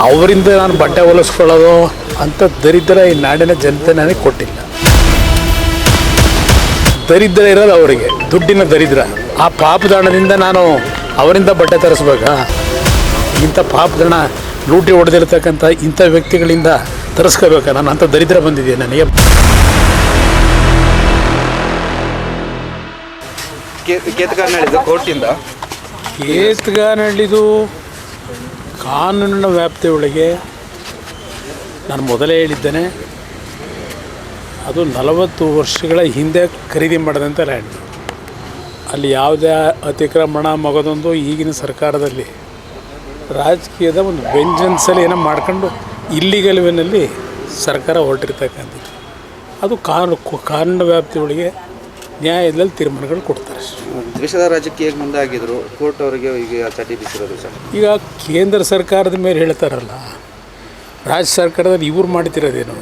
ಅವರಿಂದ ನಾನು ಬಟ್ಟೆ ಹೊಲಿಸ್ಕೊಳ್ಳೋದು ಅಂತ ದರಿದ್ರ ಈ ನಾಡಿನ ಜನತೆ ನನಗೆ ಕೊಟ್ಟಿಲ್ಲ. ದರಿದ್ರ ಇರೋದು ಅವರಿಗೆ ದುಡ್ಡಿನ ದರಿದ್ರ. ಆ ಪಾಪದಾಣದಿಂದ ನಾನು ಅವರಿಂದ ಬಟ್ಟೆ ತರಿಸ್ಬೇಕಾ? ಇಂಥ ಪಾಪದಾಣ ಲೂಟಿ ಹೊಡೆದಿರ್ತಕ್ಕಂಥ ಇಂಥ ವ್ಯಕ್ತಿಗಳಿಂದ ತರಿಸ್ಕೋಬೇಕಾ? ನಾನು ಅಂಥ ದರಿದ್ರ ಬಂದಿದೆ ನನಗೆ. ಕೇತಗಾನಹಳ್ಳಿದು ಕೋರ್ಟಿಂದ? ಕೇತ್ಗಾನಹಳ್ಳಿದು ಕಾನೂನಿನ ವ್ಯಾಪ್ತಿಯೊಳಗೆ ನಾನು ಮೊದಲೇ ಹೇಳಿದ್ದೇನೆ, ಅದು ನಲವತ್ತು ವರ್ಷಗಳ ಹಿಂದೆ ಖರೀದಿ ಮಾಡಿದಂಥ ಲ್ಯಾಂಡ್. ಅಲ್ಲಿ ಯಾವುದೇ ಅತಿಕ್ರಮಣ ಮಗದೊಂದು ಈಗಿನ ಸರ್ಕಾರದಲ್ಲಿ ರಾಜಕೀಯದ ಒಂದು ವೆಂಜನ್ಸಲ್ಲಿ ಏನೋ ಮಾಡ್ಕೊಂಡು ಇಲ್ಲಿಗಲ್ ವೇನಲ್ಲಿ ಸರ್ಕಾರ ಹೊರಟಿರ್ತಕ್ಕಂಥದ್ದು. ಅದು ಕಾನೂನು ಕಾನೂನು ವ್ಯಾಪ್ತಿಯೊಳಗೆ ನ್ಯಾಯದಲ್ಲಿ ತೀರ್ಮಾನಗಳು ಕೊಡ್ತಾರೆ. ದೇಶದ ರಾಜಕೀಯ ಮುಂದಾಗಿದ್ರು? ಮುಂದೆ ಆಗಿದ್ರು ಕೋರ್ಟ್ ಅವರಿಗೆ ಈಗ ಚಟಿ ಬಿಸಿರೋದು ಸರ್. ಈಗ ಕೇಂದ್ರ ಸರ್ಕಾರದ ಮೇಲೆ ಹೇಳ್ತಾರಲ್ಲ ರಾಜ್ಯ ಸರ್ಕಾರದಲ್ಲಿ ಇವ್ರು ಮಾಡ್ತಿರೋದೇನು?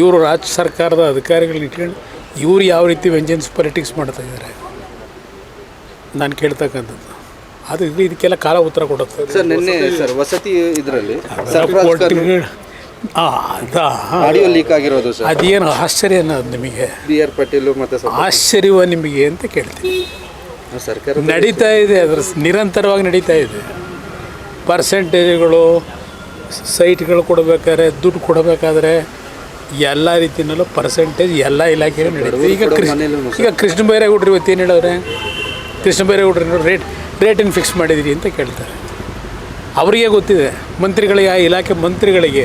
ಇವರು ರಾಜ್ಯ ಸರ್ಕಾರದ ಅಧಿಕಾರಿಗಳನ್ನ ಇಟ್ಕೊಂಡು ಇವರು ಯಾವ ರೀತಿ ವೆಂಜನ್ಸ್ ಪಾಲಿಟಿಕ್ಸ್ ಮಾಡ್ತಾ ಇದ್ದಾರೆ? ನಾನು ಕೇಳ್ತಕ್ಕಂಥದ್ದು. ಅದು ಇದು ಇದಕ್ಕೆಲ್ಲ ಕಾಲ ಉತ್ತರ ಕೊಡುತ್ತೆ. ಸರ್ ನಿನ್ನೆ ಸರ್ ವಸತಿ ಇದರಲ್ಲಿ ಆಡಿಯೋ ಲೀಕ್ ಆಗಿರೋದು ಸರ್. ಅದೇನು ಆಶ್ಚರ್ಯ ಅನ್ನೋದು ನಿಮಗೆ. ಬಿ ಆರ್ ಪಟೇಲ್ ಮತ್ತೆ ಸ್ವಲ್ಪ ಆಶ್ಚರ್ಯವ ನಿಮಗೆ ಅಂತ ಕೇಳ್ತೀನಿ. ಸರ್ಕಾರ ನಡೀತಾ ಇದೆ ಅದರ ನಿರಂತರವಾಗಿ ನಡೀತಾ ಇದೆ. ಪರ್ಸೆಂಟೇಜ್ಗಳು ಸೈಟ್ಗಳು ಕೊಡಬೇಕಾದ್ರೆ ದುಡ್ಡು ಕೊಡಬೇಕಾದ್ರೆ ಎಲ್ಲ ರೀತಿಯಲ್ಲೂ ಪರ್ಸೆಂಟೇಜ್ ಎಲ್ಲ ಇಲಾಖೆಯಲ್ಲೂ ನಡೀತದೆ. ಈಗ ಕೃಷ್ಣ ಮನೇಲೂ ಈಗ ಕೃಷ್ಣ ಬೈರೇಗೌಡ್ರು ಇವತ್ತು ಏನು ಹೇಳವ್ರೆ ಕೃಷ್ಣ ಬೈರೇಗೌಡ್ರು ರೇಟ್ ರೇಟನ್ನು ಫಿಕ್ಸ್ ಮಾಡಿದಿರಿ ಅಂತ ಕೇಳ್ತಾರೆ. ಅವರಿಗೆ ಗೊತ್ತಿದೆ ಮಂತ್ರಿಗಳಿಗೆ ಆ ಇಲಾಖೆ ಮಂತ್ರಿಗಳಿಗೆ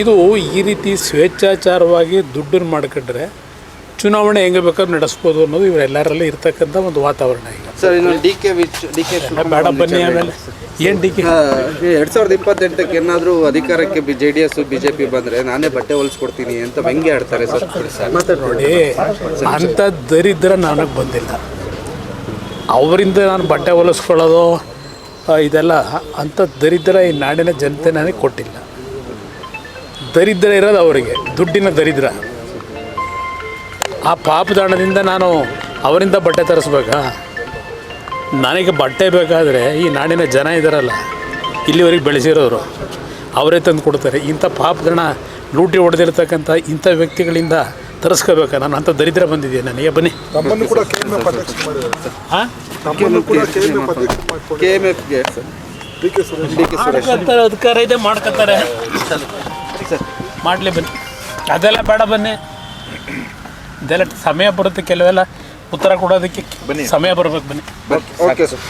ಇದು ಈ ರೀತಿ ಸ್ವೇಚ್ಛಾಚಾರವಾಗಿ ದುಡ್ಡನ್ನು ಮಾಡ್ಕೊಂಡ್ರೆ ಚುನಾವಣೆ ಹೆಂಗೆ ಬೇಕಾದ್ರೂ ನಡೆಸ್ಬೋದು ಅನ್ನೋದು ಇವರೆಲ್ಲರಲ್ಲಿ ಇರ್ತಕ್ಕಂಥ ಒಂದು ವಾತಾವರಣ ಈಗ. ಸರ್ ಇನ್ನು D K which D K ಬೇಡ ಬನ್ನಿ ಆಮೇಲೆ. ಏನು ಡಿ ಕೆ? ಎರಡು ಸಾವಿರದ ಇಪ್ಪತ್ತೆಂಟಕ್ಕೆ ಏನಾದರೂ ಅಧಿಕಾರಕ್ಕೆ B J D S B J P ಬಂದರೆ ನಾನೇ ಬಟ್ಟೆ ಹೊಲಿಸ್ಕೊಡ್ತೀನಿ ಅಂತ ವ್ಯಂಗ್ಯ ಆಡ್ತಾರೆ ಸರ್. ನೋಡಿ ಅಂಥ ದರಿದ್ರ ನನಗೆ ಬಂದಿಲ್ಲ. ಅವರಿಂದ ನಾನು ಬಟ್ಟೆ ಹೊಲಿಸ್ಕೊಳ್ಳೋದು ಇದೆಲ್ಲ ಅಂಥ ದರಿದ್ರ ಈ ನಾಡಿನ ಜನತೆ ನನಗೆ ಕೊಟ್ಟಿಲ್ಲ. ದರಿದ್ರ ಇರೋದು ಅವರಿಗೆ ದುಡ್ಡಿನ ದರಿದ್ರ. ಆ ಪಾಪದಾಣದಿಂದ ನಾನು ಅವರಿಂದ ಬಟ್ಟೆ ತರಿಸ್ಬೇಕಾ? ನನಗೆ ಬಟ್ಟೆ ಬೇಕಾದರೆ ಈ ನಾಡಿನ ಜನ ಇದ್ದಾರಲ್ಲ ಇಲ್ಲಿವರೆಗೆ ಬೆಳೆಸಿರೋರು ಅವರೇ ತಂದು ಕೊಡ್ತಾರೆ. ಇಂಥ ಪಾಪದಣ ಲೂಟಿ ಹೊಡೆದಿರ್ತಕ್ಕಂಥ ಇಂಥ ವ್ಯಕ್ತಿಗಳಿಂದ ತರಿಸ್ಕೋಬೇಕಾ? ನಾನು ಅಂಥ ದರಿದ್ರ ಬಂದಿದ್ದೀನಿ ನನಗೆ ಬನ್ನಿ. ಅಧಿಕಾರ ಇದೆ ಮಾಡ್ಕೊತಾರೆ ಮಾಡಲಿ ಬನ್ನಿ. ಅದೆಲ್ಲ ಬೇಡ ಬನ್ನಿ. ಇದೆಲ್ಲ ಸಮಯ ಬರುತ್ತೆ ಕೆಲವೆಲ್ಲ ಉತ್ತರ ಕೊಡೋದಕ್ಕೆ ಬನ್ನಿ. ಸಮಯ ಬರ್ಬೇಕು ಬನ್ನಿ. Okay sir.